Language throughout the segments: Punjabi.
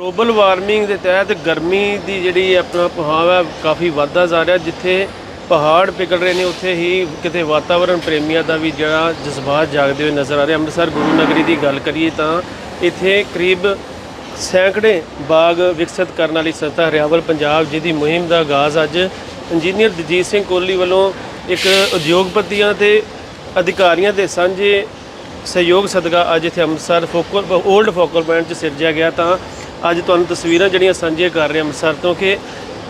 ਗਲੋਬਲ ਵਾਰਮਿੰਗ ਦੇ ਤਹਿਤ ਗਰਮੀ ਦੀ ਜਿਹੜੀ ਆਪਣਾ ਪ੍ਰਭਾਵ ਹੈ ਕਾਫੀ ਵੱਧਦਾ ਜਾ ਰਿਹਾ। ਜਿੱਥੇ ਪਹਾੜ ਪਿਘਲ ਰਹੇ ਨੇ, ਉੱਥੇ ਹੀ ਕਿਤੇ ਵਾਤਾਵਰਣ ਪ੍ਰੇਮੀਆਂ ਦਾ ਵੀ ਜਿਹੜਾ ਜਜ਼ਬਾਤ ਜਾਗਦੇ ਹੋਏ ਨਜ਼ਰ ਆ ਰਿਹਾ। ਅੰਮ੍ਰਿਤਸਰ ਗੁਰੂ ਨਗਰੀ ਦੀ ਗੱਲ ਕਰੀਏ ਤਾਂ ਇੱਥੇ ਕਰੀਬ ਸੈਂਕੜੇ ਬਾਗ ਵਿਕਸਿਤ ਕਰਨ ਵਾਲੀ ਸੰਸਥਾ ਹਰਿਆਵਲ ਪੰਜਾਬ, ਜਿਹਦੀ ਮੁਹਿੰਮ ਦਾ ਆਗਾਜ਼ ਅੱਜ ਇੰਜੀਨੀਅਰ ਦਜੀਤ ਸਿੰਘ ਕੋਹਲੀ ਵੱਲੋਂ ਇੱਕ ਉਦਯੋਗਪਤੀਆਂ ਤੇ ਅਧਿਕਾਰੀਆਂ ਦੇ ਸਾਂਝੇ ਸਹਿਯੋਗ ਸਦਕਾ ਅੱਜ ਇੱਥੇ Amritsar focal old focal point 'ਚ ਸਿਰਜਿਆ ਗਿਆ। ਤਾਂ ਅੱਜ ਤੁਹਾਨੂੰ ਤਸਵੀਰਾਂ ਜਿਹੜੀਆਂ ਸਾਂਝੀਆਂ ਕਰ ਰਹੇ ਅੰਮ੍ਰਿਤਸਰ ਤੋਂ ਕਿ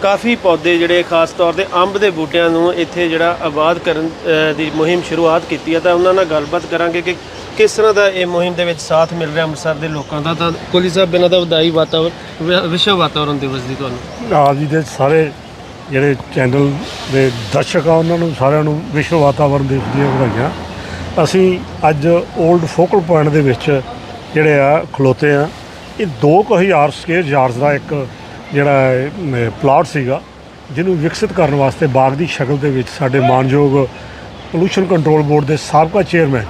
ਕਾਫੀ ਪੌਦੇ ਜਿਹੜੇ ਖਾਸ ਤੌਰ ਤੇ ਅੰਬ ਦੇ ਬੂਟਿਆਂ ਨੂੰ ਇੱਥੇ ਜਿਹੜਾ ਆਬਾਦ ਕਰਨ ਦੀ ਮੁਹਿੰਮ ਸ਼ੁਰੂਆਤ ਕੀਤੀ ਹੈ। ਤਾਂ ਉਹਨਾਂ ਨਾਲ ਗੱਲਬਾਤ ਕਰਾਂਗੇ ਕਿ ਕਿਸ ਤਰ੍ਹਾਂ ਦਾ ਇਹ ਮੁਹਿੰਮ ਦੇ ਵਿੱਚ ਸਾਥ ਮਿਲ ਰਿਹਾ ਅੰਮ੍ਰਿਤਸਰ ਦੇ ਲੋਕਾਂ ਦਾ। ਤਾਂ ਕੋਲੀ ਸਾਹਿਬ ਬਿਨਾਂ ਦਾ ਵਧਾਈ ਵਾਤਾਵਰਨ, ਵਿ- ਵਿਸ਼ਵ ਵਾਤਾਵਰਨ ਦਿਵਸ ਦੀ ਤੁਹਾਨੂੰ। ਆਪ ਜੀ ਦੇ ਸਾਰੇ ਜਿਹੜੇ ਚੈਨਲ ਦੇ ਦਰਸ਼ਕ ਆ, ਉਹਨਾਂ ਨੂੰ ਸਾਰਿਆਂ ਨੂੰ ਵਿਸ਼ਵ ਵਾਤਾਵਰਨ ਦਿਵਸ ਦੀਆਂ ਵਧਾਈਆਂ। ਅਸੀਂ ਅੱਜ 올ਡ ਫੋਕਲ ਪੁਆਇੰਟ ਦੇ ਵਿੱਚ ਜਿਹੜੇ ਆ, ਖਲੋਤੇ ਆ ਇਹ 2000 ਸਕੁਅਰ ਯਾਰਡਸ ਦਾ ਇੱਕ ਜਿਹੜਾ ਪਲਾਟ ਸੀਗਾ, ਜਿਹਨੂੰ ਵਿਕਸਿਤ ਕਰਨ ਵਾਸਤੇ ਬਾਗ ਦੀ ਸ਼ਕਲ ਦੇ ਵਿੱਚ ਸਾਡੇ ਮਾਨਯੋਗ ਪੋਲੂਸ਼ਨ ਕੰਟਰੋਲ ਬੋਰਡ ਦੇ ਸਾਬਕਾ ਚੇਅਰਮੈਨ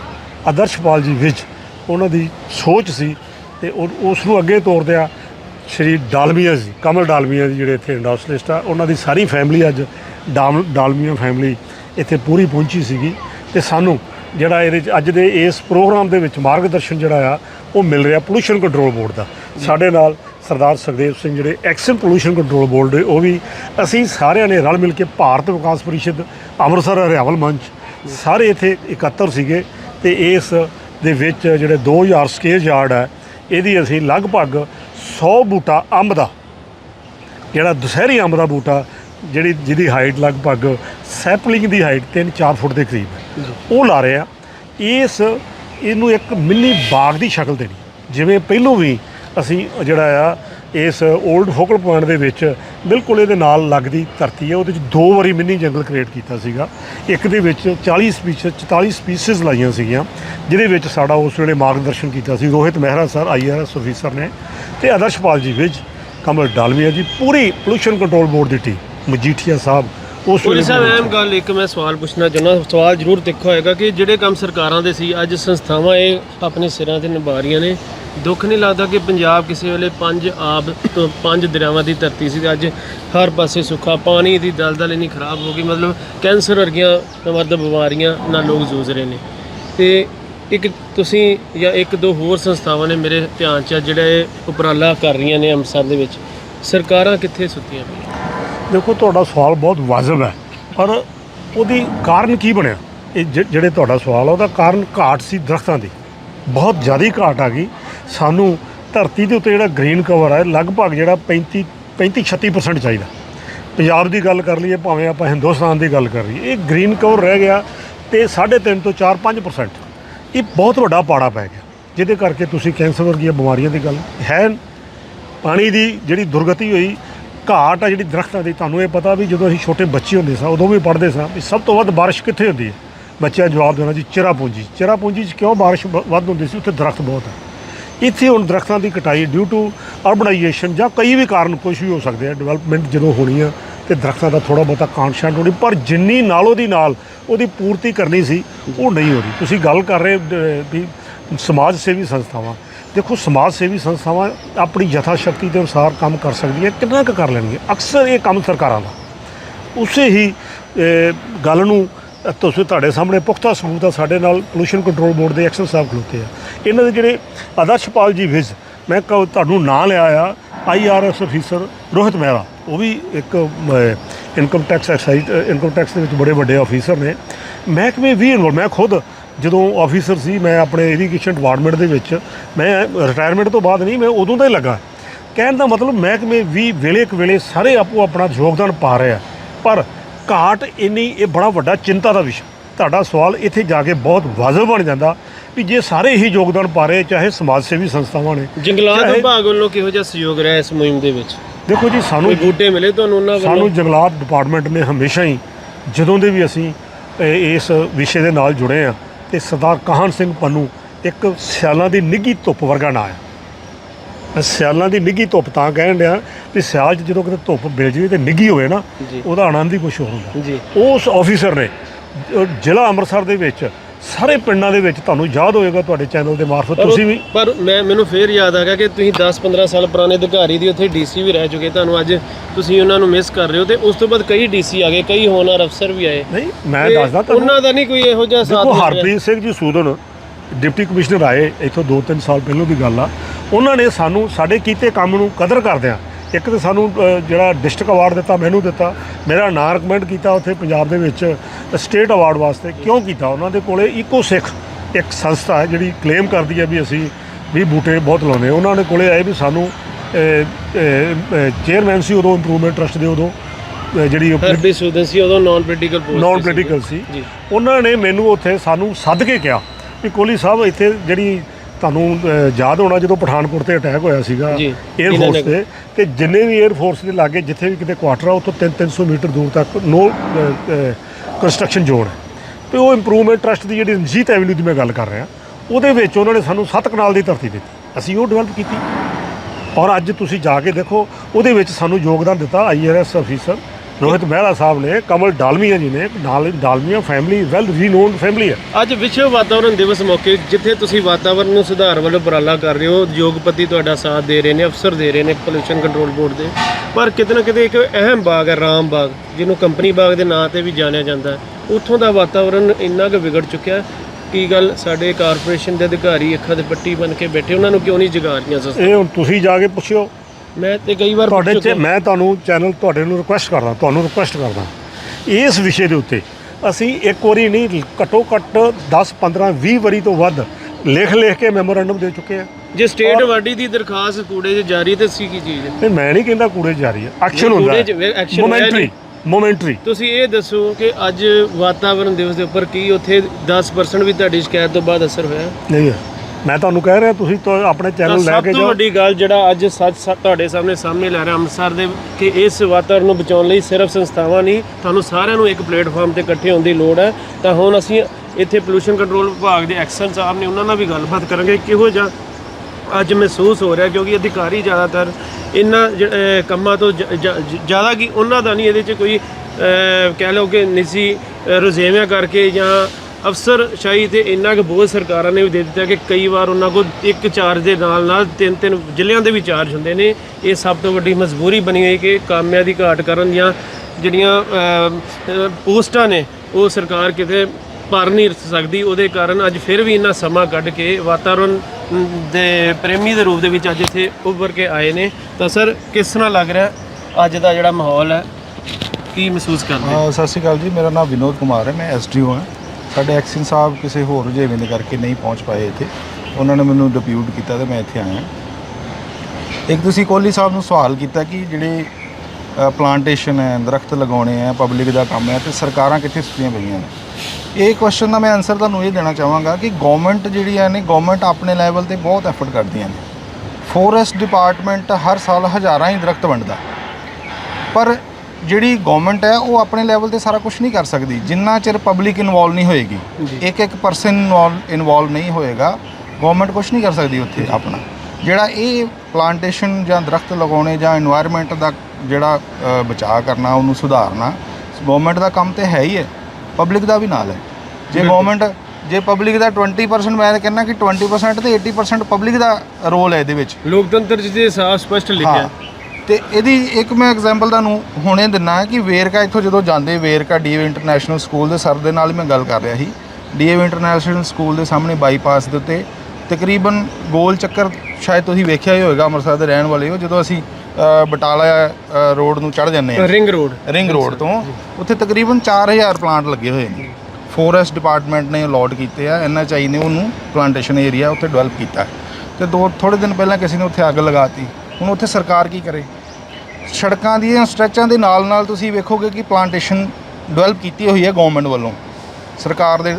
ਆਦਰਸ਼ਪਾਲ ਜੀ ਵਿੱਚ ਉਹਨਾਂ ਦੀ ਸੋਚ ਸੀ ਤੇ ਉਸ ਨੂੰ ਅੱਗੇ ਤੋਰਦਿਆਂ ਸ਼੍ਰੀ ਡਾਲਮੀਆ ਜੀ, ਕਮਲ ਡਾਲਮੀਆ ਜੀ ਜਿਹੜੇ ਇੱਥੇ ਇੰਡਸਟਰੀਲਿਸਟ ਆ, ਉਹਨਾਂ ਦੀ ਸਾਰੀ ਫੈਮਿਲੀ ਅੱਜ ਡਾਮ ਡਾਲਮੀਆ ਫੈਮਿਲੀ ਇੱਥੇ ਪੂਰੀ ਪਹੁੰਚੀ ਸੀਗੀ ਤੇ ਸਾਨੂੰ ਜਿਹੜਾ ਇਹਦੇ 'ਚ ਅੱਜ ਦੇ ਇਸ ਪ੍ਰੋਗਰਾਮ ਦੇ ਵਿੱਚ ਮਾਰਗਦਰਸ਼ਨ ਜਿਹੜਾ ਆ ਉਹ ਮਿਲ ਰਿਹਾ ਪੋਲੂਸ਼ਨ ਕੰਟਰੋਲ ਬੋਰਡ ਦਾ। ਸਾਡੇ ਨਾਲ ਸਰਦਾਰ ਸੁਖਦੇਵ ਸਿੰਘ ਜਿਹੜੇ ਐਕਸ਼ਨ ਪੋਲੂਸ਼ਨ ਕੰਟਰੋਲ ਬੋਰਡ ਦੇ, ਉਹ ਵੀ ਅਸੀਂ ਸਾਰਿਆਂ ਨੇ ਰਲ ਮਿਲ ਕੇ ਭਾਰਤ ਵਿਕਾਸ ਪਰਿਸ਼ਦ, ਅੰਮ੍ਰਿਤਸਰ, ਹਰਿਆਵਲ ਮੰਚ ਸਾਰੇ ਇੱਥੇ ਇਕੱਤਰ ਸੀਗੇ ਤੇ ਇਸ ਦੇ ਵਿੱਚ ਜਿਹੜੇ 2000 ਸਕੇਅਰ ਯਾਰਡ ਹੈ, ਇਹਦੀ ਅਸੀਂ ਲਗਭਗ 100 ਬੂਟਾ ਅੰਬ ਦਾ, ਜਿਹੜਾ ਦੁਸਹਿਰੀ ਅੰਬ ਦਾ ਬੂਟਾ, ਜਿਹੜੀ ਜਿਹਦੀ ਹਾਈਟ ਲਗਭਗ ਸੈਪਲਿੰਗ ਦੀ ਹਾਈਟ 3-4 ਫੁੱਟ ਦੇ ਕਰੀਬ ਹੈ, ਉਹ ਲਾ ਰਹੇ ਆ ਇਸ ਇਹਨੂੰ ਇੱਕ ਮਿੰਨੀ ਬਾਗ ਦੀ ਸ਼ਕਲ ਦੇਣੀ। ਜਿਵੇਂ ਪਹਿਲੋਂ ਵੀ ਅਸੀਂ ਜਿਹੜਾ ਆ, ਇਸ 올ਡ ਫੋਕਲ ਪੁਆਇੰਟ ਦੇ ਵਿੱਚ ਬਿਲਕੁਲ ਇਹਦੇ ਨਾਲ ਲੱਗਦੀ ਧਰਤੀ ਹੈ ਉਹਦੇ ਵਿੱਚ ਦੋ ਵਾਰੀ ਮਿੰਨੀ ਜੰਗਲ ਕ੍ਰੀਏਟ ਕੀਤਾ ਸੀਗਾ। ਇੱਕ ਦੇ ਵਿੱਚ 40 ਸਪੀਸੀਜ਼ 44 ਸਪੀਸੀਜ਼ ਲਾਈਆਂ ਸੀਗੀਆਂ, ਜਿਹਦੇ ਵਿੱਚ ਸਾਡਾ ਉਸ ਵੇਲੇ ਮਾਰਗਦਰਸ਼ਨ ਕੀਤਾ ਸੀ Rohit Mehra sir IRS officer ਨੇ ਤੇ ਆਦਰਸ਼ਪਾਲ ਜੀ ਵਿਜ ਕਮਲ ਡਾਲਮੀਆ ਜੀ, ਪੂਰੀ ਪੋਲੂਸ਼ਨ ਕੰਟਰੋਲ ਬੋਰਡ ਦੀ ਟੀਮ ਮਜੀਠੀਆ ਸਾਹਿਬ ਉਸ ਕੋਲੀ ਸਾਹਿਬ ਅਹਿਮ ਗੱਲ ਇੱਕ ਮੈਂ ਸਵਾਲ ਪੁੱਛਣਾ ਚਾਹੁੰਦਾ ਸਵਾਲ ਜ਼ਰੂਰ ਤਿੱਖਾ ਹੋਏਗਾ ਕਿ ਜਿਹੜੇ ਕੰਮ ਸਰਕਾਰਾਂ ਦੇ ਸੀ ਅੱਜ ਸੰਸਥਾਵਾਂ ਇਹ ਆਪਣੇ ਸਿਰਾਂ ਤੇ ਨਿਭਾ ਰਹੀਆਂ ਨੇ। ਦੁੱਖ ਨਹੀਂ ਲੱਗਦਾ ਕਿ ਪੰਜਾਬ ਕਿਸੇ ਵੇਲੇ ਪੰਜ ਆਬ ਤੋਂ ਪੰਜ ਦਰਿਆਵਾਂ ਦੀ ਧਰਤੀ ਸੀ ਤੇ ਅੱਜ ਹਰ ਪਾਸੇ ਸੁੱਕਾ ਪਾਣੀ ਦੀ ਦਲਦਲ ਇੰਨੀ ਖਰਾਬ ਹੋ ਗਈ ਮਤਲਬ ਕੈਂਸਰ ਵਰਗੀਆਂ ਮਤਲਬ ਬਿਮਾਰੀਆਂ ਨਾਲ ਲੋਕ ਜੂਝ ਰਹੇ ਨੇ। ਤੇ ਇੱਕ ਤੁਸੀਂ ਜਾਂ ਇੱਕ ਦੋ ਹੋਰ ਸੰਸਥਾਵਾਂ ਨੇ ਮੇਰੇ ਧਿਆਨ 'ਚ ਜਿਹੜਾ ਇਹ ਉਪਰਾਲਾ ਕਰ ਰਹੀਆਂ ਨੇ ਅੰਮ੍ਰਿਤਸਰ ਦੇ ਵਿੱਚ। ਸਰਕਾਰਾਂ ਕਿੱਥੇ ਸੁੱਤੀਆਂ ਪਈਆਂ? ਦੇਖੋ, ਤੁਹਾਡਾ ਸਵਾਲ ਬਹੁਤ ਵਾਜਬ ਹੈ, ਪਰ ਉਹਦੀ ਕਾਰਨ ਕੀ ਬਣਿਆ? ਇਹ ਜਿਹੜੇ ਤੁਹਾਡਾ ਸਵਾਲ ਆ, ਉਹਦਾ ਕਾਰਨ ਘਾਟ ਸੀ ਦਰਖਤਾਂ ਦੀ। ਬਹੁਤ ਜ਼ਿਆਦਾ ਘਾਟ ਆ ਗਈ। ਸਾਨੂੰ ਧਰਤੀ ਦੇ ਉੱਤੇ ਜਿਹੜਾ ਗ੍ਰੀਨ ਕਵਰ ਹੈ ਲਗਭਗ ਜਿਹੜਾ 35 35 36% ਚਾਹੀਦਾ। ਪੰਜਾਬ ਦੀ ਗੱਲ ਕਰ ਲਈਏ, ਭਾਵੇਂ ਆਪਾਂ ਹਿੰਦੁਸਤਾਨ ਦੀ ਗੱਲ ਕਰ ਲਈਏ, ਇਹ ਗ੍ਰੀਨ ਕਵਰ ਰਹਿ ਗਿਆ ਤੇ 3.5 ਤੋਂ 4 5% ਇਹ ਬਹੁਤ ਵੱਡਾ ਪਾੜਾ ਪੈ ਗਿਆ, ਜਿਹਦੇ ਕਰਕੇ ਤੁਸੀਂ ਕੈਂਸਰ ਵਰਗੀਆਂ ਬਿਮਾਰੀਆਂ ਦੀ ਗੱਲ ਹੈ। ਪਾਣੀ ਦੀ ਜਿਹੜੀ ਦੁਰਗਤੀ ਹੋਈ ਘਾਟ ਆ ਜਿਹੜੀ ਦਰਖਤਾਂ ਦੀ, ਤੁਹਾਨੂੰ ਇਹ ਪਤਾ ਵੀ ਜਦੋਂ ਅਸੀਂ ਛੋਟੇ ਬੱਚੇ ਹੁੰਦੇ ਸਾਂ, ਉਦੋਂ ਵੀ ਪੜ੍ਹਦੇ ਸਾਂ, ਵੀ ਸਭ ਤੋਂ ਵੱਧ ਬਾਰਿਸ਼ ਕਿੱਥੇ ਹੁੰਦੀ ਹੈ? ਬੱਚਿਆਂ ਨੂੰ ਜਵਾਬ ਦੇਣਾ ਜੀ, ਚਿਰਾਪੂੰਜੀ। ਚਿਰਾਪੂੰਜੀ 'ਚ ਕਿਉਂ ਬਾਰਿਸ਼ ਵੱਧ ਹੁੰਦੀ ਸੀ? ਉੱਥੇ ਦਰਖਤ ਬਹੁਤ ਹੈ ਇੱਥੇ ਹੁਣ ਦਰਖਤਾਂ ਦੀ ਕਟਾਈ ਡਿਊ ਟੂ ਅਰਬਨਾਈਜੇਸ਼ਨ ਜਾਂ ਕਈ ਵੀ ਕਾਰਨ ਕੁਝ ਵੀ ਹੋ ਸਕਦੇ ਆ ਡਿਵੈਲਪਮੈਂਟ ਜਦੋਂ ਹੋਣੀ ਆ, ਤੇ ਦਰਖਤਾਂ ਦਾ ਥੋੜਾ ਬਹੁਤਾ ਕਾਂਸ਼ੈਂਟ ਹੋਣੀ, ਪਰ ਜਿੰਨੀ ਨਾਲੋਂ ਦੀ ਨਾਲ ਉਹਦੀ ਪੂਰਤੀ ਕਰਨੀ ਸੀ, ਉਹ ਨਹੀਂ ਹੋ ਰਹੀ। ਤੁਸੀਂ ਗੱਲ ਕਰ ਰਹੇ ਵੀ ਸਮਾਜ ਸੇਵੀ ਸੰਸਥਾਵਾਂ ਦੇਖੋ, ਸਮਾਜ ਸੇਵੀ ਸੰਸਥਾਵਾਂ ਆਪਣੀ ਯਥਾ ਸ਼ਕਤੀ ਦੇ ਅਨੁਸਾਰ ਕੰਮ ਕਰ ਸਕਦੀਆਂ, ਕਿੰਨਾ ਕੁ ਕਰ ਲੈਣਗੀਆਂ? ਅਕਸਰ ਇਹ ਕੰਮ ਸਰਕਾਰਾਂ ਦਾ। ਉਸੇ ਹੀ ਗੱਲ ਨੂੰ ਤੁਸੀਂ ਤੁਹਾਡੇ ਸਾਹਮਣੇ ਪੁਖਤਾ ਸਬੂਤ ਆ, ਸਾਡੇ ਨਾਲ ਪੋਲੂਸ਼ਨ ਕੰਟਰੋਲ ਬੋਰਡ ਦੇ ਐਕਸ਼ਨ ਸਾਹਿਬ ਖਲੋਤੇ ਆ। ਇਹਨਾਂ ਦੇ ਜਿਹੜੇ ਆਦਰਸ਼ਪਾਲ ਜੀ ਵਿਜ, ਮੈਂ ਕਹ ਤੁਹਾਨੂੰ ਨਾਂ ਲਿਆ ਆ ਆਈਆਰਐਸ ਅਫੀਸਰ ਰੋਹਿਤ ਮਹਿਰਾ, ਉਹ ਵੀ ਇੱਕ income tax excise income tax ਦੇ ਵਿੱਚ ਬੜੇ ਵੱਡੇ ਅਫੀਸਰ ਨੇ। ਮਹਿਕਮੇ ਵੀ ਇਨਵੋਲ ਮੈਂ ਖੁਦ ਜਦੋਂ ਆਫੀਸਰ ਸੀ ਮੈਂ ਆਪਣੇ ਇਰੀਗੇਸ਼ਨ ਡਿਪਾਰਟਮੈਂਟ ਦੇ ਵਿੱਚ ਮੈਂ ਰਿਟਾਇਰਮੈਂਟ ਤੋਂ ਬਾਅਦ ਨਹੀਂ ਮੈਂ ਉਦੋਂ ਦਾ ਹੀ ਲੱਗਾ। ਕਹਿਣ ਦਾ ਮਤਲਬ ਮਹਿਕਮੇ ਵੀ ਵੇਲੇ ਕੁ ਵੇਲੇ ਸਾਰੇ ਆਪੋ ਆਪਣਾ ਯੋਗਦਾਨ ਪਾ ਰਹੇ ਪਰ ਘਾਟ ਇੰਨੀ ਇਹ ਬੜਾ ਵੱਡਾ ਚਿੰਤਾ ਦਾ ਵਿਸ਼ਾ। ਤੁਹਾਡਾ ਸਵਾਲ ਇੱਥੇ ਜਾ ਕੇ ਬਹੁਤ ਵਾਜਬ ਬਣ ਜਾਂਦਾ ਵੀ ਜੇ ਸਾਰੇ ਹੀ ਯੋਗਦਾਨ ਪਾ ਰਹੇ ਚਾਹੇ ਸਮਾਜ ਸੇਵੀ ਸੰਸਥਾਵਾਂ ਨੇ ਜੰਗਲਾਤ ਵਿਭਾਗ ਵੱਲੋਂ ਕਿਹੋ ਜਿਹਾ ਸਹਿਯੋਗ ਰਿਹਾ ਇਸ ਮੁਹਿੰਮ ਦੇ ਵਿੱਚ? ਦੇਖੋ ਜੀ ਸਾਨੂੰ ਬੂਟੇ ਮਿਲੇ ਤੁਹਾਨੂੰ ਉਹਨਾਂ ਵੱਲੋਂ? ਸਾਨੂੰ ਜੰਗਲਾਤ ਡਿਪਾਰਟਮੈਂਟ ਨੇ ਹਮੇਸ਼ਾ ਹੀ ਜਦੋਂ ਦੇ ਵੀ ਅਸੀਂ ਇਸ ਵਿਸ਼ੇ ਦੇ ਨਾਲ ਜੁੜੇ ਆ ਤੇ ਸਰਦਾਰ ਕਾਹਨ ਸਿੰਘ ਪੰਨੂ ਇੱਕ ਸਿਆਲਾਂ ਦੀ ਨਿੱਗੀ ਧੁੱਪ ਵਰਗਾ ਨਾਂ ਆ ਸਿਆਲਾਂ ਦੀ ਨਿੱਗੀ ਧੁੱਪ ਤਾਂ ਕਹਿਣ ਡਿਆ ਵੀ ਸਿਆਲ 'ਚ ਜਦੋਂ ਕਿਤੇ ਧੁੱਪ ਮਿਲ ਜਾਵੇ ਤੇ ਨਿੱਗੀ ਹੋਵੇ ਨਾ ਜੀ। ਉਹਦਾ ਆਨੰਦ ਹੀ ਕੁਝ ਹੋਰ ਹੁੰਦਾ। ਜੀ। ਉਸ ਆਫੀਸਰ ਨੇ ਜ਼ਿਲ੍ਹਾ ਅੰਮ੍ਰਿਤਸਰ ਦੇ ਵਿੱਚ ਸਾਰੇ ਪਿੰਡਾਂ ਦੇ ਵਿੱਚ ਤੁਹਾਨੂੰ ਯਾਦ ਹੋਏਗਾ ਤੁਹਾਡੇ ਚੈਨਲ ਦੇ ਮਾਰਫਤ। ਤੁਸੀਂ ਵੀ ਪਰ ਮੈਂ ਮੈਨੂੰ ਫੇਰ ਯਾਦ ਆ ਗਿਆ ਕਿ ਤੁਸੀਂ 10-15 ਸਾਲ ਪੁਰਾਣੇ ਅਧਿਕਾਰੀ ਦੀ ਉੱਥੇ ਡੀਸੀ ਵੀ ਰਹਿ ਚੁੱਕੇ। ਤੁਹਾਨੂੰ ਅੱਜ ਤੁਸੀਂ ਉਹਨਾਂ ਨੂੰ ਮਿਸ ਕਰ ਰਹੇ ਹੋ ਤੇ ਉਸ ਤੋਂ ਬਾਅਦ ਕਈ ਡੀਸੀ ਆ ਗਏ ਕਈ ਹੋਣਹਾਰ ਅਫਸਰ ਵੀ ਆਏ। ਨਹੀਂ ਮੈਂ ਦੱਸਦਾ ਤੁਹਾਨੂੰ ਉਹਨਾਂ ਦਾ ਨਹੀਂ ਕੋਈ ਇਹੋ ਜਿਹਾ ਸਾਥ ਦੇਖੋ। ਹਰਪ੍ਰੀਤ ਸਿੰਘ ਜੀ ਸੂਦਨ ਡਿਪਟੀ ਕਮਿਸ਼ਨਰ ਆਏ ਇੱਥੋਂ 2-3 ਸਾਲ ਪਹਿਲਾਂ ਦੀ ਗੱਲ ਆ। ਉਹਨਾਂ ਨੇ ਸਾਨੂੰ ਸਾਡੇ ਕੀਤੇ ਕੰਮ ਨੂੰ ਕਦਰ ਕਰਦਿਆਂ ਇੱਕ ਤਾਂ ਸਾਨੂੰ ਜਿਹੜਾ ਡਿਸਟ੍ਰਿਕਟ ਅਵਾਰਡ ਦਿੱਤਾ ਮੈਨੂੰ ਦਿੱਤਾ ਮੇਰਾ ਨਾਂ ਰეკਮੈਂਡ ਕੀਤਾ ਉੱਥੇ ਪੰਜਾਬ ਦੇ ਵਿੱਚ ਸਟੇਟ ਅਵਾਰਡ ਵਾਸਤੇ ਕਿਉਂ ਕੀਤਾ? ਉਹਨਾਂ ਦੇ ਕੋਲੇ ਇਕੋ ਸਿੱਖ ਇੱਕ ਸੰਸਥਾ ਹੈ ਜਿਹੜੀ ਕਲੇਮ ਕਰਦੀ ਹੈ ਵੀ ਅਸੀਂ ਵੀ ਬੂਟੇ ਬਹੁਤ ਲਾਉਂਦੇ। ਉਹਨਾਂ ਦੇ ਕੋਲੇ ਆਏ ਵੀ ਸਾਨੂੰ ਚੇਅਰਮੈਨ ਸੀ ਉਦੋਂ ਇੰਪਰੂਵਮੈਂਟ ਟਰਸਟ ਦੇ ਉਦੋਂ ਜਿਹੜੀ ਹਰਪ੍ਰੀਤ ਸੂਦਨ ਸੀ ਉਦੋਂ non political post non political ਸੀ। ਉਹਨਾਂ ਨੇ ਮੈਨੂੰ ਉੱਥੇ ਸਾਨੂੰ ਸੱਦ ਕੇ ਕਿਹਾ ਵੀ ਕੋਹਲੀ ਸਾਹਿਬ ਇੱਥੇ ਜਿਹੜੀ ਤੁਹਾਨੂੰ ਅਹ, ਯਾਦ ਹੋਣਾ ਜਦੋਂ ਪਠਾਨਕੋਟ ਤੇ ਅਟੈਕ ਹੋਇਆ ਸੀਗਾ ਜੀ, 에ਅਰ ਇਹਨਾਂ ਫੋਰਸ ਨੇ- ਤੇ ਤੇ ਜਿੰਨੇ ਵੀ 에ਅਰ ਫੋਰਸ ਦੇ ਲਾਗੇ ਜਿੱਥੇ ਵੀ ਕਿਤੇ ਕੁਆਟਰ ਆ ਉੱਥੋਂ 3-300 ਮੀਟਰ ਦੂਰ ਤੱਕ ਨੋ ਕੰਸਟਰਕਸ਼ਨ ਜ਼ੋਨ ਹੈ। ਤੇ ਉਹ ਇੰਪਰੂਵਮੈਂਟ ਟਰਸਟ ਦੀ ਜਿਹੜੀ ਰਣਜੀਤ ਐਵਨਿਊ ਦੀ ਮੈਂ ਗੱਲ ਕਰ ਰਿਹਾ ਉਹਦੇ ਵਿੱਚ ਉਹਨਾਂ ਨੇ ਸਾਨੂੰ ਸੱਤ ਕਨਾਲ ਦੀ ਧਰਤੀ ਦਿੱਤੀ। ਅਸੀਂ ਉਹ ਡਿਵੈਲਪ ਕੀਤੀ। ਔਰ ਅੱਜ ਤੁਸੀਂ ਜਾ ਕੇ ਦੇਖੋ ਉਹਦੇ ਵਿੱਚ ਸਾਨੂੰ ਯੋਗਦਾਨ ਦਿੱਤਾ ਆਈਆਰਐਸ ਅਫੀਸਰ ਰੋਹਿਤ ਮਹਿਰਾ ਸਾਹਿਬ ਨੇ ਕਮਲ ਡਾਲਮੀਆ ਜੀ ਨੇ ਨਾਲ Dalmia family well renowned family ਹੈ। ਅੱਜ ਵਿਸ਼ਵ ਵਾਤਾਵਰਣ ਦਿਵਸ ਮੌਕੇ ਜਿੱਥੇ ਤੁਸੀਂ ਵਾਤਾਵਰਣ ਨੂੰ ਸੁਧਾਰ ਵੱਲ ਉਪਰਾਲਾ ਕਰ ਰਹੇ ਹੋ ਉਦਯੋਗਪਤੀ ਤੁਹਾਡਾ ਸਾਥ ਦੇ ਰਹੇ ਨੇ ਅਫਸਰ ਦੇ ਰਹੇ ਨੇ ਪੋਲੂਸ਼ਨ ਕੰਟਰੋਲ ਬੋਰਡ ਦੇ। ਪਰ ਕਿਤੇ ਨਾ ਕਿਤੇ ਇੱਕ ਅਹਿਮ ਬਾਗ ਹੈ ਰਾਮ ਬਾਗ ਜਿਹਨੂੰ ਕੰਪਨੀ ਬਾਗ ਦੇ ਨਾਂ ਤੇ ਵੀ ਜਾਣਿਆ ਜਾਂਦਾ ਉੱਥੋਂ ਦਾ ਵਾਤਾਵਰਣ ਇੰਨਾ ਕੁ ਵਿਗੜ ਚੁੱਕਿਆ ਕੀ ਗੱਲ ਸਾਡੇ ਕਾਰਪੋਰੇਸ਼ਨ ਦੇ ਅਧਿਕਾਰੀ ਅੱਖਾਂ ਦੇ ਪੱਟੀ ਬਣ ਕੇ ਬੈਠੇ ਉਹਨਾਂ ਨੂੰ ਕਿਉਂ ਨਹੀਂ ਜਗਾ ਰਹੀਆਂ ਸਸ ਇਹ ਹੁਣ ਤੁਸੀਂ ਜਾ ਕੇ ਪੁੱਛਿਓ। ਮੈਂ ਤੇ ਕਈ ਵਾਰ ਤੁਹਾਡੇ ਚ। ਮੈਂ ਤੁਹਾਨੂੰ ਚੈਨਲ ਤੁਹਾਡੇ ਨੂੰ ਰਿਕੁਐਸਟ ਕਰਦਾ ਤੁਹਾਨੂੰ ਰਿਕੁਐਸਟ ਕਰਦਾ। ਇਸ ਵਿਸ਼ੇ ਦੇ ਉੱਤੇ ਅਸੀਂ ਇੱਕ ਵਾਰੀ ਨਹੀਂ ਘੱਟੋ ਘੱਟ 10 15 20 ਵਾਰੀ ਤੋਂ ਵੱਧ ਲਿਖ ਲਿਖ ਕੇ ਮੈਮੋਰੈਂਡਮ ਦੇ ਚੁੱਕੇ ਆ। ਜੇ ਸਟੇਟ ਵਾਡੀ ਦੀ ਦਰਖਾਸਤ ਕੂੜੇ 'ਚ ਜਾਰੀ ਤੇ ਸੀ ਕੀ ਚੀਜ਼? ਤੇ ਮੈਂ ਨਹੀਂ ਕਹਿੰਦਾ ਕੂੜੇ ਜਾਰੀ ਹੈ ਐਕਸ਼ਨ ਨਹੀਂ, ਹੁੰਦਾ ਕੂੜੇ 'ਚ ਮੋਮੈਂਟਰੀ ਨਹੀਂ। ਮੋਮੈਂਟਰੀ ਤੁਸੀਂ ਇਹ ਦੱਸੋ ਕਿ ਅੱਜ ਵਾਤਾਵਰਣ ਦਿਵਸ ਦੇ ਉੱਪਰ ਕੀ ਉੱਥੇ 10% ਵੀ ਤੁਹਾਡੀ ਸ਼ਿਕਾਇਤ ਤੋਂ ਬਾਅਦ ਅਸਰ ਹੋਇਆ? ਨਹੀਂ ਹੈ। ਮੈਂ ਤੁਹਾਨੂੰ ਕਹਿ ਰਿਹਾ ਤੁਸੀਂ ਤਾਂ ਆਪਣੇ ਤਾਂ ਚੈਨਲ ਲੈ ਸਭ ਕੇ ਤੋਂ ਜਾਓ। ਵੱਡੀ ਗੱਲ ਜਿਹੜਾ ਅੱਜ ਸੱਚ ਸੱਚ ਤੁਹਾਡੇ ਸਾਹਮਣੇ ਸਾਹਮਣੇ ਲੈ ਰਿਹਾ ਅੰਮ੍ਰਿਤਸਰ ਦੇ ਕਿ ਇਸ ਵਾਤਾਵਰਣ ਨੂੰ ਬਚਾਉਣ ਲਈ ਸਿਰਫ ਸੰਸਥਾਵਾਂ ਨਹੀਂ ਤੁਹਾਨੂੰ ਸਾਰਿਆਂ ਨੂੰ ਇੱਕ ਪਲੇਟਫਾਰਮ ਤੇ ਇਕੱਠੇ ਹੋਣ ਦੀ ਲੋੜ ਹੈ। ਤਾਂ ਹੁਣ ਅਸੀਂ ਇੱਥੇ ਪੋਲੂਸ਼ਨ ਕੰਟਰੋਲ ਵਿਭਾਗ ਦੇ ਐਕਸ਼ਨ ਸਾਹਿਬ ਨੇ ਉਹਨਾਂ ਨਾਲ ਵੀ ਗੱਲਬਾਤ ਕਰਾਂਗੇ ਕਿਹੋ ਜਿਹਾ ਅੱਜ ਮਹਿਸੂਸ ਹੋ ਰਿਹਾ ਕਿਉਂਕਿ ਅਧਿਕਾਰੀ ਜ਼ਿਆਦਾਤਰ ਇਹਨਾਂ ਜ- ਅਹ ਕੰਮਾਂ ਤੋਂ ਜ- ਜ- ਜ- ਜ਼ਿਆਦਾ ਕੀ ਉਹਨਾਂ ਦਾ ਨਹੀਂ ਇਹਦੇ 'ਚ ਕੋਈ ਅਹ, ਕਹਿ ਲਓ ਕਿ ਨਿੱਜੀ ਅਹ, ਰੁਝੇਵਿਆਂ ਕਰਕੇ ਜਾਂ ਅਫਸਰ ਸ਼ਾਹੀ ਤੇ ਇੰਨਾ ਕੁ ਬੋਝ ਸਰਕਾਰਾਂ ਨੇ ਵੀ ਦੇ ਦਿੱਤਾ ਕਿ ਕਈ ਵਾਰ ਉਹਨਾਂ ਕੋਲ ਇੱਕ ਚਾਰਜ ਦੇ ਨਾਲ ਨਾਲ ਤਿੰਨ ਤਿੰਨ ਜ਼ਿਲ੍ਹਿਆਂ ਦੇ ਵੀ ਚਾਰਜ ਹੁੰਦੇ ਨੇ। ਇਹ ਸਭ ਤੋਂ ਵੱਡੀ ਮਜਬੂਰੀ ਬਣੀ ਹੋਈ ਕਿ ਕਾਮਿਆਂ ਦੀ ਘਾਟ ਕਰਨ ਜਾਂ ਜਿਹੜੀਆਂ ਪੋਸਟਾਂ ਨੇ ਉਹ ਸਰਕਾਰ ਕਿਤੇ ਭਰ ਨਹੀਂ ਸਕਦੀ। ਉਹਦੇ ਕਾਰਨ ਅੱਜ ਫਿਰ ਵੀ ਇੰਨਾ ਸਮਾਂ ਕੱਢ ਕੇ ਵਾਤਾਵਰਣ ਦੇ ਪ੍ਰੇਮੀ ਦੇ ਰੂਪ ਦੇ ਵਿੱਚ ਅੱਜ ਇੱਥੇ ਉੱਭਰ ਕੇ ਆਏ ਨੇ। ਤਾਂ ਸਰ ਕਿਸ ਤਰ੍ਹਾਂ ਲੱਗ ਰਿਹਾ ਅੱਜ ਦਾ ਜਿਹੜਾ ਮਾਹੌਲ ਹੈ? ਕੀ ਮਹਿਸੂਸ ਕਰਦੇ ਅ, ਸਤਿ ਸ਼੍ਰੀ ਅਕਾਲ ਜੀ। ਮੇਰਾ ਨਾਮ ਵਿਨੋਦ ਕੁਮਾਰ ਹੈ। ਮੈਂ ਐਸਡੀਓ ਹਾਂ। ਸਾਡੇ ਐਕਸ਼ਨ ਸਾਹਿਬ ਕਿਸੇ ਹੋਰ ਰੁਝੇਵੇਂ ਦੇ ਕਰਕੇ ਨਹੀਂ ਪਹੁੰਚ ਪਾਏ ਇੱਥੇ। ਉਹਨਾਂ ਨੇ ਮੈਨੂੰ ਡਿਪਿਊਟ ਕੀਤਾ ਤੇ ਮੈਂ ਇੱਥੇ ਆਇਆ। ਇੱਕ ਤੁਸੀਂ ਕੋਹਲੀ ਸਾਹਿਬ ਨੂੰ ਸਵਾਲ ਕੀਤਾ ਕਿ ਜਿਹੜੇ ਪਲਾਂਟੇਸ਼ਨ ਹੈ, ਦਰਖਤ ਲਗਾਉਣੇ ਆ ਪਬਲਿਕ ਦਾ ਕੰਮ ਹੈ ਤੇ ਸਰਕਾਰਾਂ ਕਿੱਥੇ ਸੁੱਤੀਆਂ ਪਈਆਂ ਨੇ? ਇਹ ਕੁਐਸਚਨ ਦਾ ਮੈਂ ਆਨਸਰ ਤੁਹਾਨੂੰ ਇਹ ਦੇਣਾ ਚਾਹਾਂਗਾ ਕਿ ਗਵਰਨਮੈਂਟ ਜਿਹੜੀ ਹੈ ਨੇ ਗਵਰਨਮੈਂਟ ਆਪਣੇ ਲੈਵਲ ਤੇ ਬਹੁਤ ਐਫਰਟ ਕਰਦੀਆਂ ਨੇ। ਫੋਰੈਸਟ ਡਿਪਾਰਟਮੈਂਟ ਹਰ ਸਾਲ ਹਜ਼ਾਰਾਂ ਹੀ ਦਰਖਤ ਵੰਡਦਾ। ਪਰ ਜਿਹੜੀ ਗਵਰਨਮੈਂਟ ਹੈ ਉਹ ਆਪਣੇ ਲੈਵਲ ਤੇ ਸਾਰਾ ਕੁਝ ਨਹੀਂ ਕਰ ਸਕਦੀ। ਜਿੰਨਾ ਚਿਰ ਪਬਲਿਕ ਇਨਵੋਲਵ ਨਹੀਂ ਹੋਏਗੀ ਇੱਕ ਇੱਕ ਪਰਸਨ ਇਨਵੋਲਵ ਨਹੀਂ ਹੋਏਗਾ ਗਵਰਨਮੈਂਟ ਕੁਝ ਨਹੀਂ ਕਰ ਸਕਦੀ ਉੱਥੇ ਆਪਣਾ। ਜਿਹੜਾ ਇਹ ਪਲਾਂਟੇਸ਼ਨ ਜਾਂ ਦਰਖਤ ਲਗਾਉਣੇ ਜਾਂ এনवायरमेंट ਦਾ ਜਿਹੜਾ ਬਚਾਅ ਕਰਨਾ ਉਹਨੂੰ ਸੁਧਾਰਨਾ ਗਵਰਨਮੈਂਟ ਦਾ ਕੰਮ ਤੇ ਹੈ ਹੀ ਹੈ। ਪਬਲਿਕ ਦਾ ਵੀ ਨਾਲ ਹੈ। ਜੇ ਗਵਰਨਮੈਂਟ ਜੇ ਪਬਲਿਕ ਦਾ 20% ਮੈਂ ਕਹਿੰਦਾ ਕਿ 20% ਤੇ 80% ਪਬਲਿਕ ਦਾ ਰੋਲ ਹੈ ਇਹਦੇ ਵਿੱਚ। ਲੋਕਤੰਤਰ ਜਿਹਦੇ ਸਾਫ਼ ਸਪਸ਼ਟ ਲਿਖਿਆ ਤੇ ਇਹਦੀ ਇੱਕ ਮੈਂ ਐਗਜ਼ਾਮਪਲ ਤੁਹਾਨੂੰ ਹੁਣੇ ਦਿੰਨਾ ਕਿ ਵੇਰਕਾ ਇੱਥੋਂ ਜਦੋਂ ਜਾਂਦੇ ਵੇਰਕਾ ਡੀਏ ਇੰਟਰਨੈਸ਼ਨਲ ਸਕੂਲ ਦੇ ਸਰ ਦੇ ਨਾਲ ਮੈਂ ਗੱਲ ਕਰ ਰਿਹਾ ਸੀ। ਡੀਏ ਇੰਟਰਨੈਸ਼ਨਲ ਸਕੂਲ ਦੇ ਸਾਹਮਣੇ ਬਾਈਪਾਸ ਦੇ ਉੱਤੇ ਤਕਰੀਬਨ ਗੋਲ ਚੱਕਰ ਸ਼ਾਇਦ ਤੁਸੀਂ ਵੇਖਿਆ ਹੀ ਹੋਵੇਗਾ ਅੰਮ੍ਰਿਤਸਰ ਦੇ ਰਹਿਣ ਵਾਲੇ ਹੋ ਜਦੋਂ ਅਸੀਂ ਬਟਾਲਾ ਰੋਡ ਨੂੰ ਚੜ੍ਹ ਜਾਂਦੇ ਹਾਂ। ਰਿੰਗ ਰੋਡ ਰਿੰਗ ਰੋਡ ਤੋਂ। ਉੱਥੇ ਤਕਰੀਬਨ 4000 ਪਲਾਂਟ ਲੱਗੇ ਹੋਏ ਨੇ। ਫੋਰੈਸਟ ਡਿਪਾਰਟਮੈਂਟ ਨੇ ਅਲਾਟ ਕੀਤੇ ਆ ਐਨਐਚਆਈ ਨੇ ਉਹਨੂੰ ਪਲਾਂਟੇਸ਼ਨ ਏਰੀਆ ਉੱਥੇ ਡਿਵੈਲਪ ਕੀਤਾ। ਤੇ ਦੋ ਥੋੜੇ ਦਿਨ ਪਹਿਲਾਂ ਕਿਸੇ ਨੇ ਉੱਥੇ ਅੱਗ ਲਗਾਤੀ ਹੁਣ ਉੱਥੇ ਸਰਕਾਰ ਕੀ ਕਰੇ? ਸੜਕਾਂ ਦੀਆਂ ਸਟ੍ਰੈਚਾਂ ਦੇ ਨਾਲ ਨਾਲ ਤੁਸੀਂ ਵੇਖੋਗੇ ਕਿ ਪਲਾਂਟੇਸ਼ਨ ਡਿਵੈਲਪ ਕੀਤੀ ਹੋਈ ਹੈ ਗਵਰਨਮੈਂਟ ਵੱਲੋਂ। ਸਰਕਾਰ ਦੇ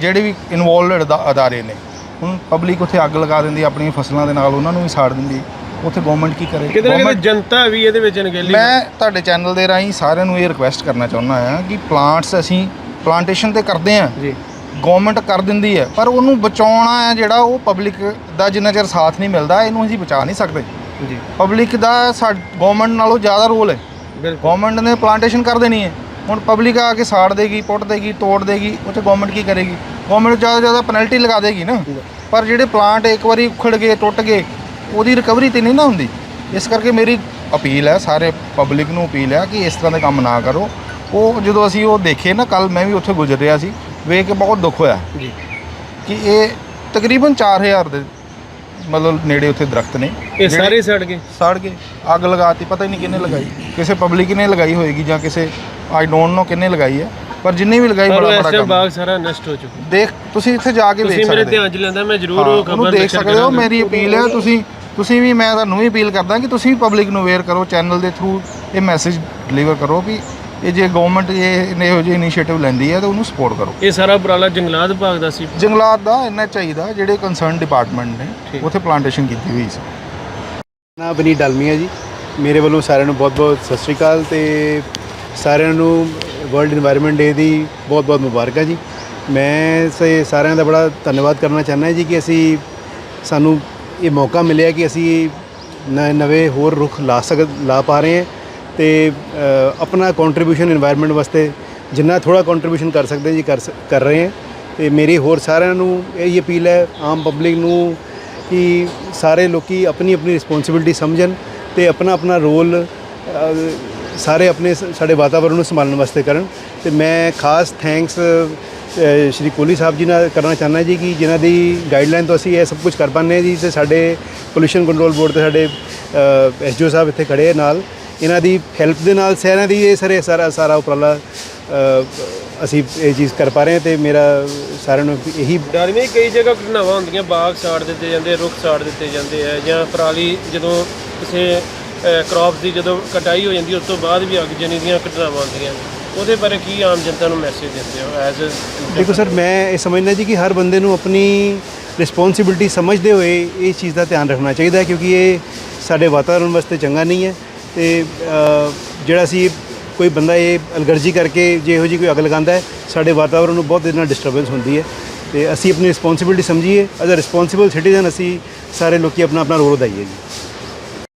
ਜਿਹੜੇ ਵੀ ਇਨਵੋਲਵਡ ਅਦਾਰੇ ਨੇ ਹੁਣ ਪਬਲਿਕ ਉੱਥੇ ਅੱਗ ਲਗਾ ਦਿੰਦੀ ਆਪਣੀਆਂ ਫਸਲਾਂ ਦੇ ਨਾਲ ਉਹਨਾਂ ਨੂੰ ਵੀ ਸਾੜ ਦਿੰਦੀ। ਉੱਥੇ ਗਵਰਨਮੈਂਟ ਕੀ ਕਰੇ? ਕਿਤੇ ਨਾ ਕਿਤੇ Government- ਜਨਤਾ ਵੀ ਇਹਦੇ ਵਿੱਚ ਅਣਗਹਿਲੀ ਮੈਂ ਤੁਹਾਡੇ ਚੈਨਲ ਦੇ ਰਾਹੀਂ ਸਾਰਿਆਂ ਨੂੰ ਇਹ ਰਿਕੁਐਸਟ ਕਰਨਾ ਚਾਹੁੰਦਾ ਹਾਂ ਕਿ ਪਲਾਂਟਸ ਅਸੀਂ ਪਲਾਂਟੇਸ਼ਨ ਤੇ ਕਰਦੇ ਹਾਂ। ਜੀ। ਗਵਰਨਮੈਂਟ ਕਰ ਦਿੰਦੀ ਹੈ ਪਰ ਉਹਨੂੰ ਬਚਾਉਣਾ ਹੈ ਜਿਹੜਾ ਉਹ ਪਬਲਿਕ ਦਾ ਜਿੰਨਾ ਚਿਰ ਸਾਥ ਨਹੀਂ ਮਿਲਦਾ ਇਹਨੂੰ ਅਸੀਂ ਬਚਾ ਨਹੀਂ ਸਕਦੇ। ਜੀ। ਪਬਲਿਕ ਦਾ ਗਵਰਨਮੈਂਟ ਨਾਲੋਂ ਜ਼ਿਆਦਾ ਰੋਲ ਹੈ। ਗਵਰਨਮੈਂਟ ਨੇ ਪਲਾਂਟੇਸ਼ਨ ਕਰ ਦੇਣੀ ਹੈ। ਹੁਣ ਪਬਲਿਕ ਆ ਕੇ ਸਾੜ ਦੇਗੀ ਪੁੱਟ ਦੇਗੀ ਤੋੜ ਦੇਗੀ ਉਹ 'ਚ ਗਵਰਨਮੈਂਟ ਕੀ ਕਰੇਗੀ? ਗਵਰਨਮੈਂਟ ਜ਼ਿਆਦਾ ਤੋਂ ਜ਼ਿਆਦਾ ਪੈਨਲਟੀ ਲਗਾ ਦੇਗੀ ਨਾ। ਪਰ ਜਿਹੜੇ ਪਲਾਂਟ ਇੱਕ ਵਾਰੀ ਉਖੜ ਗਏ ਟੁੱਟ ਗਏ ਉਹਦੀ ਰਿਕਵਰੀ ਤੇ ਨਹੀਂ ਨਾ ਹੁੰਦੀ। ਇਸ ਕਰਕੇ ਮੇਰੀ ਅਪੀਲ ਹੈ ਸਾਰੇ ਪਬਲਿਕ ਨੂੰ ਅਪੀਲ ਹੈ ਕਿ ਇਸ ਤਰ੍ਹਾਂ ਦੇ ਕੰਮ ਨਾ ਕਰੋ। ਉਹ ਜਦੋਂ ਅਸੀਂ ਉਹ ਦੇਖੇ ਨਾ ਕੱਲ ਮੈਂ ਵੀ ਉੱਥੇ ਗੁਜ਼ਰ ਰਿਹਾ ਸੀ ਵੇਖ ਕੇ ਬਹੁਤ ਦੁੱਖ ਹੋਇਆ। ਜੀ। ਕਿ ਇਹ ਤਕਰੀਬਨ 4000 ਦੇ ਮਤਲਬ ਨੇੜੇ ਉੱਥੇ ਦਰਖਤ ਨੇ। ਇਹ ਸਾਰੇ ਸੜ ਗਏ? ਸੜ ਗਏ। ਅੱਗ ਲਗਾਤੀ ਪਤਾ ਹੀ ਨਹੀਂ ਕਿਹਨੇ ਲਗਾਈ। ਕਿਸੇ ਪਬਲਿਕ ਨੇ ਲਗਾਈ ਹੋਏਗੀ ਜਾਂ ਕਿਸੇ ਆਈ ਡੋਨਟ ਨੋ ਕਿਹਨੇ ਲਗਾਈ ਹੈ। ਪਰ ਜਿੰਨੇ ਵੀ ਲਗਾਈ ਬੜਾ ਬੜਾ ਕੰਮ ਬਾਗ ਸਾਰਾ ਨਸ਼ਟ ਹੋ ਚੁੱਕਾ। ਦੇਖ ਤੁਸੀਂ ਇੱਥੇ ਜਾ ਕੇ ਦੇਖ ਮੇਰੇ ਸਕਦੇ ਹੋ ਧਿਆਨ 'ਚ ਲੈਂਦਾ ਮੈਂ ਜ਼ਰੂਰ ਉਹ ਖਬਰ ਦੇਖ ਸਕਦੇ ਹੋ ਮੇਰੀ ਅਪੀਲ ਹੈ ਤੁਸੀਂ ਤੁਸੀਂ ਵੀ ਮੈਂ ਤੁਹਾਨੂੰ ਵੀ ਅਪੀਲ ਕਰਦਾ ਕਿ ਤੁਸੀਂ ਪਬਲਿਕ ਨੂੰ ਅਵੇਅਰ ਕਰੋ ਚੈਨਲ ਦੇ ਥਰੂ ਇਹ ਮੈਸੇਜ ਡਿਲੀਵਰ ਕਰੋ ਵੀ ਇਹ ਜੇ ਗਵਰਨਮੈਂਟ ਇਹ ਇਹੋ ਜਿਹੇ ਇਨੀਸ਼ੀਏਟਿਵ ਲੈਂਦੀ ਹੈ ਤਾਂ ਉਹਨੂੰ ਸਪੋਰਟ ਕਰੋ। ਇਹ ਸਾਰਾ ਉਪਰਾਲਾ ਜੰਗਲਾਤ ਵਿਭਾਗ ਦਾ ਸੀ? ਜੰਗਲਾਤ ਦਾ ਇੰਨਾ ਚਾਹੀਦਾ ਜਿਹੜੇ ਕੰਸਰਨ ਡਿਪਾਰਟਮੈਂਟ ਨੇ ਉੱਥੇ ਪਲਾਂਟੇਸ਼ਨ ਕੀਤੀ ਹੋਈ ਸੀ। ਨਾ ਬਨੀ ਡਲਮੀਆ ਜੀ। ਮੇਰੇ ਵੱਲੋਂ ਸਾਰਿਆਂ ਨੂੰ ਬਹੁਤ-ਬਹੁਤ ਸਤਿ ਸ਼੍ਰੀ ਅਕਾਲ ਤੇ ਸਾਰਿਆਂ ਨੂੰ ਵਰਲਡ এনवायरमेंट ਡੇ ਦੀ ਬਹੁਤ-ਬਹੁਤ ਮੁਬਾਰਕ ਹੈ ਜੀ। ਮੈਂ ਸਾਰਿਆਂ ਦਾ ਬੜਾ ਧੰਨਵਾਦ ਕਰਨਾ ਚਾਹੁੰਦਾ ਜੀ ਕਿ ਅਸੀਂ ਸਾਨੂੰ ਇਹ ਮੌਕਾ ਮਿਲਿਆ ਕਿ ਅਸੀਂ ਨਵੇਂ ਹੋਰ ਰੁੱਖ ਲਾ ਸਕ ਲਾ ਪਾ ਰਹੇ ਹਾਂ। ਤੇ ਆਪਣਾ ਕੰਟਰੀਬਿਊਸ਼ਨ এনवायरमेंट ਵਾਸਤੇ ਜਿੰਨਾ ਥੋੜਾ ਕੰਟਰੀਬਿਊਸ਼ਨ ਕਰ ਸਕਦੇ ਜੀ, ਕਰ ਰਹੇ ਹਾਂ। ਤੇ ਮੇਰੀ ਹੋਰ ਸਾਰਿਆਂ ਨੂੰ ਇਹ ਅਪੀਲ ਹੈ, ਆਮ ਪਬਲਿਕ ਨੂੰ ਕਿ ਸਾਰੇ ਲੋਕੀ ਆਪਣੀ ਆਪਣੀ ਰਿਸਪੌਂਸਿਬਿਲਟੀ ਸਮਝਣ ਤੇ ਆਪਣਾ ਆਪਣਾ ਰੋਲ ਸਾਰੇ ਆਪਣੇ ਸਾਡੇ ਵਾਤਾਵਰਣ ਨੂੰ ਸੰਭਾਲਣ ਵਾਸਤੇ ਕਰਨ। ਤੇ ਮੈਂ ਖਾਸ ਥੈਂਕਸ ਸ਼੍ਰੀ ਕੋਲੀ ਸਾਹਿਬ ਜੀ ਨਾਲ ਕਰਨਾ ਚਾਹੁੰਦਾ ਜੀ ਕਿ ਜਿਨ੍ਹਾਂ ਦੀ ਗਾਈਡਲਾਈਨ ਤੋਂ ਅਸੀਂ ਇਹ ਸਭ ਕੁਝ ਕਰ ਪਾਉਂਦੇ ਜੀ ਤੇ ਸਾਡੇ ਪੋਲੂਸ਼ਨ ਕੰਟਰੋਲ ਬੋਰਡ ਤੇ ਸਾਡੇ ਐਸਜੀਓ ਸਾਹਿਬ ਇੱਥੇ ਖੜੇ ਨਾਲ। ਇਹਨਾਂ ਦੀ ਹੈਲਪ ਦੇ ਨਾਲ ਸਾਰਿਆਂ ਦੀ ਇਹ ਸਾਰੇ ਸਾਰਾ ਸਾਰਾ ਉਪਰਾਲਾ ਅਸੀਂ ਇਹ ਚੀਜ਼ ਕਰ ਪਾ ਰਹੇ ਹਾਂ ਤੇ ਮੇਰਾ ਸਾਰਿਆਂ ਨੂੰ ਇਹੀ ਡਰਮੀ ਕਈ ਜਗ੍ਹਾ ਘਟਨਾਵਾਂ ਹੁੰਦੀਆਂ ਬਾਗ ਸਾੜ ਦਿੱਤੇ ਜਾਂਦੇ ਰੁੱਖ ਸਾੜ ਦਿੱਤੇ ਜਾਂਦੇ ਆ ਜਾਂ ਪਰਾਲੀ ਜਦੋਂ ਕਿਸੇ ਕ੍ਰੌਪ ਦੀ ਜਦੋਂ ਕਟਾਈ ਹੋ ਜਾਂਦੀ ਉਸ ਤੋਂ ਬਾਅਦ ਵੀ ਅਗਜਨੀ ਦੀਆਂ ਘਟਨਾਵਾਂ ਹੁੰਦੀਆਂ। ਉਹਦੇ ਬਾਰੇ ਕੀ ਆਮ ਜਨਤਾ ਨੂੰ ਮੈਸੇਜ ਦਿੰਦੇ ਹੋ ਐਜ਼ ਦੇਖੋ ਸਰ ਮੈਂ ਇਹ ਸਮਝਦਾ ਜੀ ਕਿ ਹਰ ਬੰਦੇ ਨੂੰ ਆਪਣੀ ਰਿਸਪੌਂਸਿਬਿਲਟੀ ਸਮਝਦੇ ਹੋਏ ਇਹ ਚੀਜ਼ ਦਾ ਧਿਆਨ ਰੱਖਣਾ ਚਾਹੀਦਾ ਹੈ ਕਿਉਂਕਿ ਇਹ ਸਾਡੇ ਵਾਤਾਵਰਣ ਵਾਸਤੇ ਚੰਗਾ ਨਹੀਂ ਹੈ। ਤੇ ਜਿਹੜਾ ਸੀ ਕੋਈ ਬੰਦਾ ਇਹ ਅਲਗਰਜੀ ਕਰਕੇ ਜੇ ਇਹੋ ਜਿਹੀ ਕੋਈ ਅੱਗ ਲਗਾਉਂਦਾ ਹੈ, ਸਾਡੇ ਵਾਤਾਵਰਣ ਨੂੰ ਬਹੁਤ ਇਹਦੇ ਨਾਲ ਡਿਸਟਰਬੈਂਸ ਹੁੰਦੀ ਹੈ। ਤੇ ਅਸੀਂ ਆਪਣੀ ਰਿਸਪੌਂਸਿਬਿਲਟੀ ਸਮਝੀਏ। ਐਜ਼ ਅ ਰਿਸਪੌਂਸਿਬਲ ਸਿਟੀਜ਼ਨ ਅਸੀਂ ਸਾਰੇ ਲੋਕੀ ਆਪਣਾ ਆਪਣਾ ਰੋਲ ਅਦਾਈਏ ਜੀ।